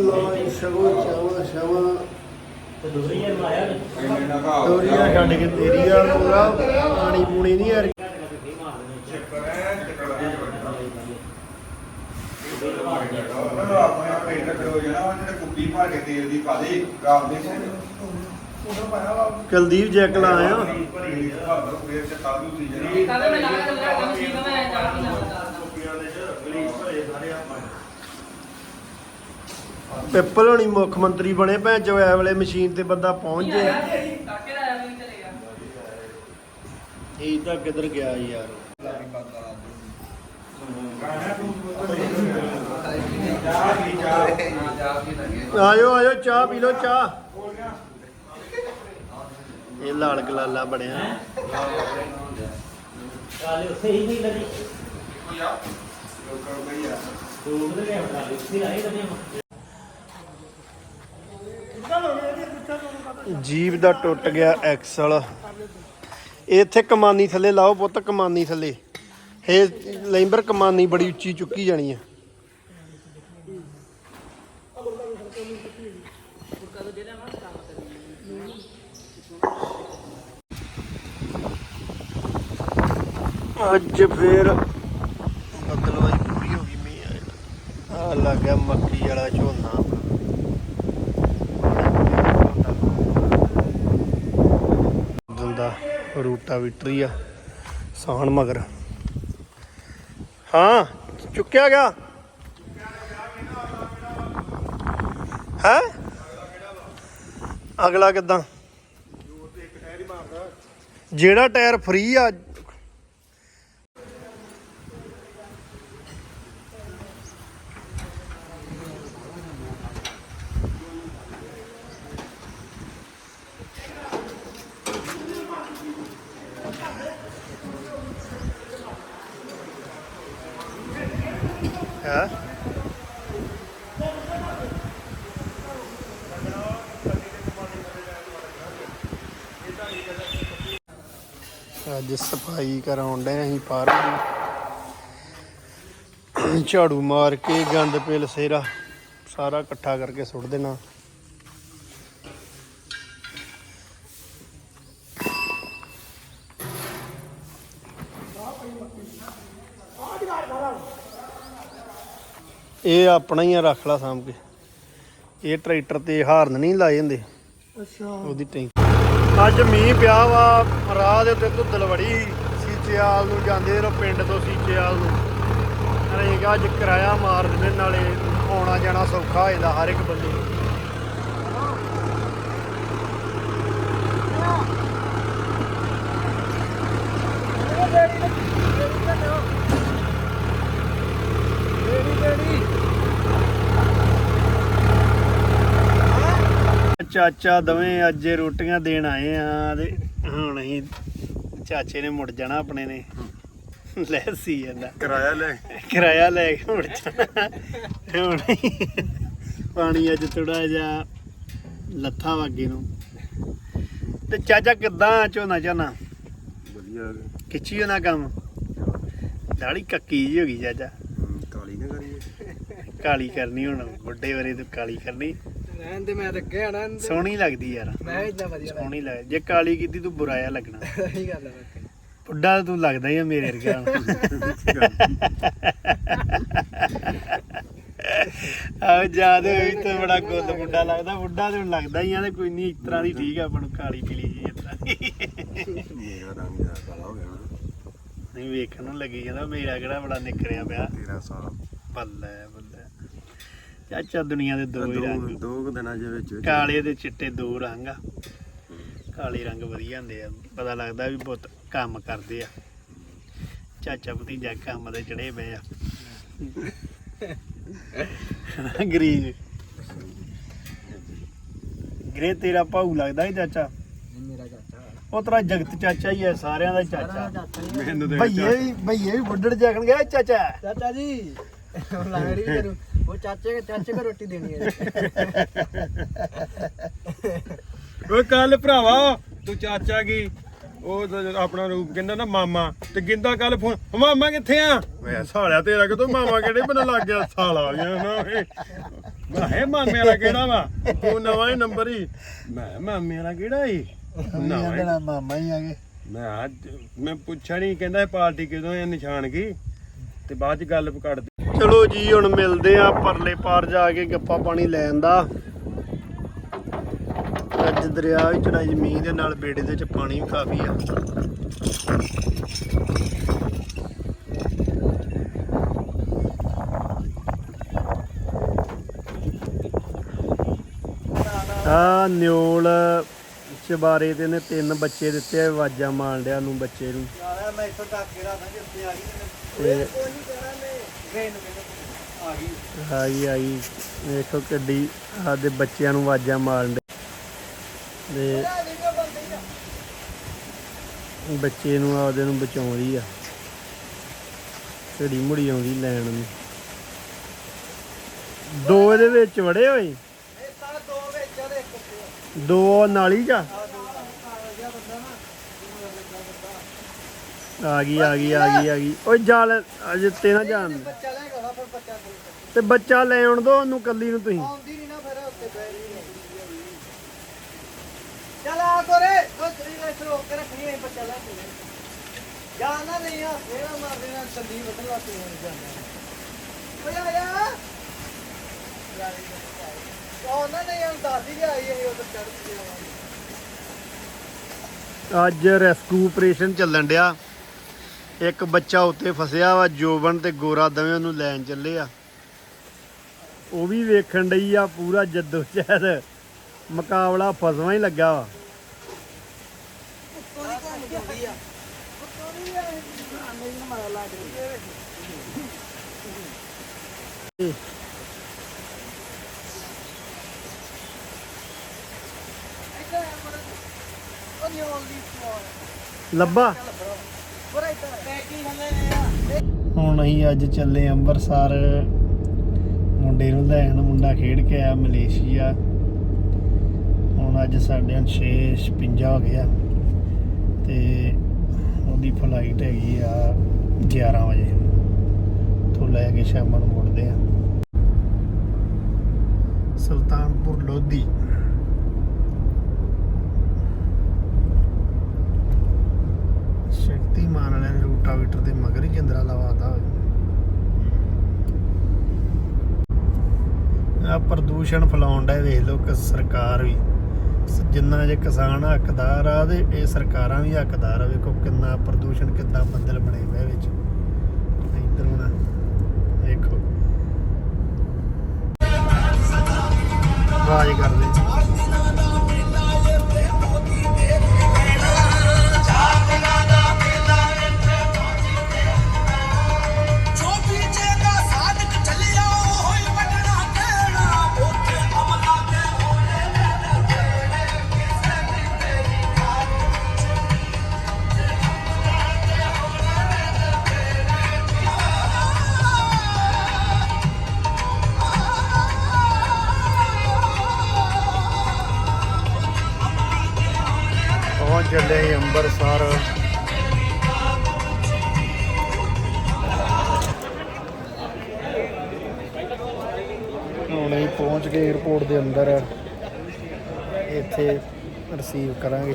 ਲਾਈ ਸ਼ਗੋ ਚਾਵਾ ਸ਼ਵਾ ਤੋਰੀਆਂ ਛੱਡ ਕੇ ਤੇਰੀ ਵਾਲ ਪੂਰਾ, ਪਾਣੀ ਪੂਣੀ ਨਹੀਂ ਯਾਰ ਆਪਣਾ ਪਿੰਡ ਖੜੋ ਜਾਣਾ ਉਹ ਜਿਹੜੇ ਕੁੱਪੀ ਭਰ ਕੇ ਤੇਲ ਦੀ ਪਾ ਦੇ ਗਾਲ ਦੇ ਕੁਲਦੀਪ ਜੈਕ ਲਾ ਆਇਆ ਫੇਰ ਤੇ ਕਾਦੂ ਸੀ ਜਿਹੜੀ ਕਾਹਦੇ ਮੈਂ ਲੱਗਾ ਲੱਗਾ ਕੰਮ ਠੀਕ ਮੈਂ ਜਾ ਕੇ ਲਾਉਂਦਾ ਪਿੱਪਲ ਹੋਣੀ ਮੁੱਖ ਮੰਤਰੀ ਬਣੇ ਭੈਣ ਚੋ ਐ ਵੇਲੇ ਮਸ਼ੀਨ ਤੇ ਬੰਦਾ ਪਹੁੰਚ ਜੇ ਇਹ ਤਾਂ ਕਿੱਧਰ ਗਿਆ ਯਾਰ। ਆਇਓ ਆਇਓ, ਚਾਹ ਪੀ ਲਓ, ਚਾਹ। ਇਹ ਲਾਲ ਗਲਾਲਾ ਬਣਿਆ। ਕਾਲੇ ਉੱਥੇ ਹੀ ਨਹੀਂ ਲੱਗੀ ਲੋਕਾਂ ਗਈ ਆ ਦੂਰ ਦੇ ਗਿਆ ਕਾਲੇ ਉੱਥੇ ਆਏ ਕਦੇ ਜੀਵ ਦਾ ਟੁੱਟ ਗਿਆ ਐਕਸਲ। ਇੱਥੇ ਕਮਾਨੀ ਥੱਲੇ ਲਾਓ ਪੁੱਤ, ਕਮਾਨੀ ਥੱਲੇ। ਇਹ ਲੈਂਬਰ, ਕਮਾਨੀ ਬੜੀ ਉੱਚੀ ਚੁੱਕੀ ਜਾਣੀ ਆ। ਅੱਜ ਫੇਰ ਬਦਲਵਾਈ ਪੂਰੀ ਹੋ ਗਈ ਮੀਂਹ ਆ ਲੱਗ ਮੱਕੀ ਵਾਲਾ ਝੋਨਾ ਦੰਦਾ ਰੂਟਾ ਵਿਟਰੀ ਆ, ਸਾਣ ਮਗਰ। ਹਾਂ, ਚੁੱਕਿਆ ਗਿਆ। ਹੈ? ਅਗਲਾ ਕਿਦਾਂ? ਜਿਹੜਾ ਟਾਇਰ ਫ੍ਰੀ ਆ ਹੈ। ਅੱਜ ਸਫ਼ਾਈ ਕਰਾਉਣ ਡਏ ਅਸੀਂ ਪਾਰਕ ਝਾੜੂ ਮਾਰ ਕੇ ਗੰਦ ਪੇਲ ਸੇਰਾ, ਸਾਰਾ ਇਕੱਠਾ ਕਰਕੇ ਸੁੱਟ ਦੇਣਾ। ਇਹ ਆਪਣਾ ਹੀ ਆ ਰੱਖ ਲਾ ਸਾਂਭ ਕੇ। ਇਹ ਟਰੈਕਟਰ ਤੇ ਹਾਰਨ ਨਹੀਂ ਲਾਏ ਹੁੰਦੇ। ਅੱਛਾ। ਉਹਦੀ ਟੈਂਕ। ਅੱਜ ਮੀਂਹ ਪਿਆ ਵਾ ਰਾਹ ਦੇ ਉੱਤੇ ਧੁੱਦਲ ਵੜੀ ਸੀਚੇਵਾਲ ਨੂੰ ਜਾਂਦੇ ਰੋ ਪਿੰਡ ਤੋਂ ਸੀਚੇਵਾਲ ਨੂੰ। ਰੇਗਾ ਅੱਜ ਕਿਰਾਇਆ ਮਾਰ ਦਿੰਦੇ ਨਾਲੇ ਆਉਣਾ ਜਾਣਾ ਸੌਖਾ ਹੋ ਜਾਂਦਾ ਹਰ ਇੱਕ ਬੰਦੇ ਨੂੰ। ਚਾਚਾ ਦਵੇਂ ਅੱਜ ਰੋਟੀਆਂ ਦੇਣ ਆਏ ਆ ਤੇ ਹੁਣ ਅਸੀਂ ਚਾਚੇ ਨੇ ਮੁੜ ਜਾਣਾ ਆਪਣੇ ਨੇ। ਲੈ ਸੀ ਜਾਂਦਾ ਕਿਰਾਇਆ ਲੈ। ਕਿਰਾਇਆ ਲੈ ਕੇ ਮੁੜ ਜਾਣਾ। ਤੇ ਹੁਣ ਪਾਣੀ ਅੱਜ ਥੋੜਾ ਜਿਹਾ ਲੱਥਾ ਵਾਗੇ ਨੂੰ। ਤੇ ਚਾਚਾ ਕਿੱਦਾਂ ਝੋਨਾ ਝੋਨਾ? ਵਧੀਆ ਖਿੱਚੀ ਨਾ ਕੰਮ? ਦਾੜੀ ਕੱਕੀ ਜੀ ਹੋ ਗਈ ਚਾਚਾ। ਕਾਲੀ ਨਾ ਕਰੀਏ। ਕਾਲੀ ਕਰਨੀ ਹੁਣ ਬੁੱਢੇ ਵਰੇ ਤੂੰ ਕਾਲੀ ਕਰਨੀ। ਰਹਿਣ ਦੇ ਮੈਂ ਰੱਖਿਆ ਹਣਾ ਸੋਹਣੀ ਲੱਗਦੀ ਯਾਰ। ਮੈਂ ਇਦਾਂ ਵਧੀਆ ਸੋਹਣੀ ਲੱਗ ਜੇ ਕਾਲੀ ਕੀਤੀ ਤੂੰ ਬੁਰਾਇਆ ਲੱਗਣਾ। ਸਹੀ ਗੱਲ ਹੈ ਬੁੱਢਾ ਤਾਂ ਤੂੰ ਲੱਗਦਾ ਹੀ ਆ ਮੇਰੇ ਵਰਗਾ। ਆ ਯਾਦ ਹੋਈ ਤਾਂ ਬੜਾ ਗੁੱਲ ਮੁੰਡਾ ਲੱਗਦਾ। ਬੁੱਢਾ ਤੇ ਲੱਗਦਾ ਹੀ ਆ ਤੇ ਕੋਈ ਨਹੀਂ ਇਸ ਤਰ੍ਹਾਂ ਦੀ ਠੀਕ ਆ ਆਪਾਂ ਨੂੰ ਕਾਲੀ ਪੀਲੀ ਜੀ ਇਸ ਤਰ੍ਹਾਂ ਦੀ। ਮੇਰਾ ਰੰਗ ਆ ਕਾਲਾ ਹੋ ਗਿਆ ਨਹੀਂ ਵੇਖਣ ਨੂੰ ਲੱਗੀ ਜਾਂਦਾ। ਮੇਰਾ ਕਿਹੜਾ ਬੜਾ ਨਿਕਰਿਆ ਪਿਆ। 13 ਸਾਲ। ਬੱਲੇ ਬੱਲੇ। ਚਾਚਾ ਦੁਨੀਆ ਦੇ ਦੋ ਹੀ ਰੰਗ। ਦੋ ਕੁ ਦਿਨਾਂ ਦੇ ਵਿੱਚ ਕਾਲੇ ਤੇ ਚਿੱਟੇ ਦੋ ਰੰਗ ਆ। ਕਾਲੇ ਰੰਗ ਵਧੀਆ ਹੁੰਦੇ ਆ। ਪਤਾ ਲੱਗਦਾ ਵੀ ਬਹੁਤ ਕੰਮ ਕਰਦੇ ਆ। ਚਾਚਾ ਭਤੀਜਾ ਕੰਮ ਤੇ ਚੜੇ ਪਏ ਆ। ਗਰੀਬ। ਗਰੇ ਤੇਰਾ ਭਾਊ ਲੱਗਦਾ ਹੀ ਚਾਚਾ? ਮੇਰਾ ਚਾਚਾ ਉਹ ਤੇਰਾ ਜਗਤ ਚਾਚਾ ਹੀ ਹੈ ਸਾਰਿਆਂ ਦਾ ਚਾਚਾ। ਮੈਨੂੰ ਭਈਏ ਵੀ ਭਈਏ ਵੀ ਵੱਡੜ ਜਾਗਣ ਗਿਆ ਚਾਚਾ। ਚਾਚਾ ਜੀ ਲਾੜੀ ਵੀ ਕਰੂ ਉਹ ਚਾਚੇ ਚਾਚੇ ਕੋ ਰੋਟੀ ਦੇਣੀ ਹੈ ਓਏ ਕੱਲ ਭਰਾਵਾ ਤੂੰ ਚਾਚਾ ਕੀ? ਉਹ ਤਾਂ ਆਪਣਾ ਰੂਪ ਕਹਿੰਦਾ ਨਾ ਮਾਮਾ ਤੇ ਗਿੰਦਾ ਕੱਲ ਫੋਨ ਮਾਮਾ ਕਿੱਥੇ ਆ? ਵੇ ਸਾਲਿਆ ਤੇਰਾ ਕਿਤੋਂ ਮਾਮਾ ਕਿਹੜੇ ਬਣ ਲੱਗ ਗਿਆ? ਸਾਲਾ ਗਿਆ ਨਾ ਮੈਂ ਹੈ ਮਾਮੇ ਵਾਲਾ ਕਿਹੜਾ ਵਾ? ਉਹ ਨਵਾਂ ਹੀ ਨੰਬਰ ਹੀ। ਮੈਂ ਮਾਮੇ ਵਾਲਾ ਕਿਹੜਾ ਹੀ। ਦੇਣਾ ਮਾਮਾ ਹੀ ਆ ਗਏ ਮੈਂ ਅੱਜ ਮੈਂ ਪੁੱਛਿਆ ਨਹੀਂ ਕਹਿੰਦਾ ਇਹ ਪਾਰਟੀ ਕਿਦੋਂ ਹੈ ਨਿਸ਼ਾਨ ਕੀ? ਤੇ ਬਾਅਦ ਚ ਗੱਲ ਕੱਢਦੇ ਚਲੋ ਜੀ ਹੁਣ ਮਿਲਦੇ ਆ ਪਰਲੇ ਪਾਰ ਜਾ ਕੇ ਗੱਪਾ ਪਾਣੀ ਲੈਣ ਦਾ। ਅੱਜ ਦਰਿਆ ਵੀ ਚੜਾਈ ਜ਼ਮੀਨ ਦੇ ਨਾਲ ਬੇੜੇ ਦੇ ਚ ਪਾਣੀ ਵੀ ਕਾਫੀ ਆ। ਆ ਨਿਓਲ ਚਬਾਰੇ ਦੇ ਨੇ ਤਿੰਨ ਬੱਚੇ ਦਿੱਤੇ ਆ ਆਵਾਜ਼ਾਂ ਮਾਰਨ ਡਿਆ ਨੂੰ ਬੱਚੇ ਨੂੰ। ਯਾਰ ਮੈਂ ਇੱਥੋਂ ਤੱਕ ਕੇ ਰਾਤਾਂ ਜਿੱਥੇ ਆ ਗਈ ਤੇ ਆਈ ਆਈ। ਵੇਖੋ ਕਿੱਡੀ ਆਦੇ ਬੱਚਿਆਂ ਨੂੰ ਆਵਾਜ਼ਾਂ ਮਾਰਨ ਦੇ। ਤੇ ਬੱਚੇ ਨੂੰ ਆਪਦੇ ਨੂੰ ਬਚਾਉਂਦੀ ਆ। ਢੜੀ ਮੁੜੀ ਆਉਂਦੀ ਲੈਣ ਨੂੰ। ਦੋ ਇਹਦੇ ਵਿੱਚ ਵੜੇ ਹੋਏ। ਇਹ ਤਾਂ ਦੋ ਨਾਲੀ ਚ ਆ ਗਈ ਆ ਗਈ ਆ ਗਈ ਆ ਗਈ। ਓਏ ਜਾਲ ਅਜੇ ਤੇ ਨਾ ਜਾਣ। ਦੇ। ਬੱਚਾ ਲੈ ਗਾ ਫਿਰ ਬੱਚਾ ਕੋਲ ਤੇ ਬੱਚਾ ਲੈ ਆਉਣ ਦੋ ਉਹਨੂੰ ਕੱਲੀ ਨੂੰ ਤੁਸੀਂ। ਆਉਂਦੀ ਨਹੀਂ ਨਾ ਫਿਰ ਉੱਤੇ ਬੈਠ ਗਈ ਚੱਲ ਆ ਕੋਰੇ ਉਹ ਤੇਰੀ ਲੈ ਰੋਕ ਕੇ ਰੱਖਣੀ ਹੈ ਬੱਚਾ ਲੈ ਕੇ ਜਾਣਾ ਨਹੀਂ ਆ ਫੇਰਾ ਮਾਰ ਦੇਣਾ ਸੰਦੀਪ ਬਦਲ ਵਾਸਤੇ ਹੋ ਜਾਣਾ। ਓਏ ਆ ਜਾ। ਉਹ ਨਾ ਨਹੀਂ ਉਹ ਦਾਦੀ ਜੀ ਆਈ ਹੈ ਉਹ ਤਾਂ ਚੜ ਕੇ ਅੱਜ ਰੈਸਕਿਊ ਆਪਰੇਸ਼ਨ ਚੱਲਣ ਡਿਆ। ਇੱਕ ਬੱਚਾ ਉੱਤੇ ਫਸਿਆ ਵਾ, ਜੋਬਨ ਤੇ ਗੋਰਾ ਦਵੇਂ ਉਹਨੂੰ ਲੈਣ ਚੱਲੇ ਆ। ਉਹ ਵੀ ਵੇਖਣ ਡਈ ਆ ਪੂਰਾ ਜੱਦੋ ਜਹਿਦ ਮੁਕਾਬਲਾ ਫਸਵਾ ਹੀ ਲੱਗਾ ਵਾ। ਲੱਭਾ ਬੜਾ ਇੱਧਰ ਪੈਕਿੰਗ ਹਲੇ ਨੇ ਆ ਹੁਣ ਅਸੀਂ ਅੱਜ ਚੱਲੇ ਅੰਮ੍ਰਿਤਸਰ। ਮੁੰਡੇ ਨੂੰ ਲੈਣ, ਮੁੰਡਾ ਖੇਡ ਕੇ ਆਇਆ ਮਲੇਸ਼ੀਆ। ਹੁਣ ਅੱਜ ਸਾਡੇ 6:56 ਹੋ ਗਿਆ ਤੇ ਉਹਦੀ ਫਲਾਈਟ ਹੈਗੀ ਆ 11 ਵਜੇ। ਤੋਂ ਲੈ ਕੇ ਸ਼ਾਮ ਨੂੰ ਮੁੜਦੇ ਆ। ਸੁਲਤਾਨਪੁਰ ਲੋਧੀ। ਸ਼ਕਤੀਮਾਨ ਵਾਲਿਆਂ ਨੇ ਰੂਟਾਵੀਟਰ ਦੇ ਮਗਰ ਹੀ ਜਿੰਦਰਾ ਲਵਾਤਾ ਹੋਵੇ ਆ ਪ੍ਰਦੂਸ਼ਣ ਫੈਲਾਉਣ ਦਾ ਵੇਖ ਲਓ ਕਿ ਸਰਕਾਰ ਵੀ। ਜਿੰਨਾ ਜੇ ਕਿਸਾਨ ਹੱਕਦਾਰ ਆ ਤੇ ਇਹ ਸਰਕਾਰਾਂ ਵੀ ਹੱਕਦਾਰ ਆ, ਵੇਖੋ ਕਿੰਨਾ ਪ੍ਰਦੂਸ਼ਣ, ਕਿੰਨਾ ਬੰਦਲ ਬਣੇ ਹੋਏ ਵਿੱਚ। ਇੱਧਰ ਹੁਣ ਵੇਖੋ। ਆਵਾਜ਼ ਕਰਦੇ 에어ਪੋਰਟ ਦੇ ਅੰਦਰ ਇੱਥੇ ਰਿਸੀਵ ਕਰਾਂਗੇ।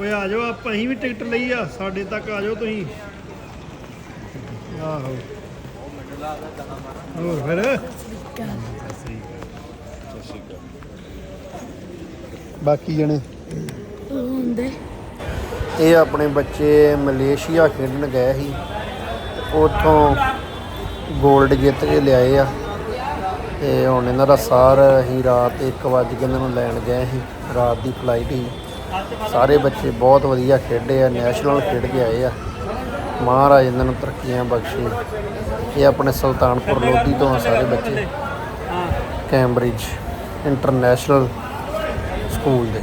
ਓਏ ਆ ਜਾਓ, ਆਪਾਂ ਅਸੀਂ ਵੀ ਟਿਕਟ ਲਈ ਆ, ਸਾਡੇ ਤੱਕ ਆ ਜਾਓ ਤੁਸੀਂ। ਆਹੋ। ਹੋਰ ਫਿਰ? ਬਾਕੀ ਜਣੇ? ਇਹ ਆਪਣੇ ਬੱਚੇ ਮਲੇਸ਼ੀਆ ਖੇਡਣ ਗਏ ਸੀ। ਉਥੋਂ 골ਡ ਜਿੱਤ ਕੇ ਲਿਆਏ ਆ। ਤੇ ਹੁਣ ਇਹਨਾਂ ਦਾ ਸਾਰ ਅਸੀਂ ਰਾਤ 1 ਵਜੇ ਕੇ ਇਹਨਾਂ ਨੂੰ ਲੈਣ ਗਏ ਸੀ, ਰਾਤ ਦੀ ਫਲਾਈਟ ਸੀ। ਸਾਰੇ ਬੱਚੇ ਬਹੁਤ ਵਧੀਆ ਖੇਡੇ ਆ ਨੈਸ਼ਨਲ ਖੇਡ ਕੇ ਆਏ ਆ। ਮਹਾਰਾਜ ਇਹਨਾਂ ਨੂੰ ਤਰੱਕੀਆਂ ਬਖਸ਼ੇ। ਇਹ ਆਪਣੇ ਸੁਲਤਾਨਪੁਰ ਲੋਧੀ ਤੋਂ ਆ ਸਾਰੇ ਬੱਚੇ। ਕੈਂਬਰਿਜ ਇੰਟਰਨੈਸ਼ਨਲ ਸਕੂਲ ਦੇ।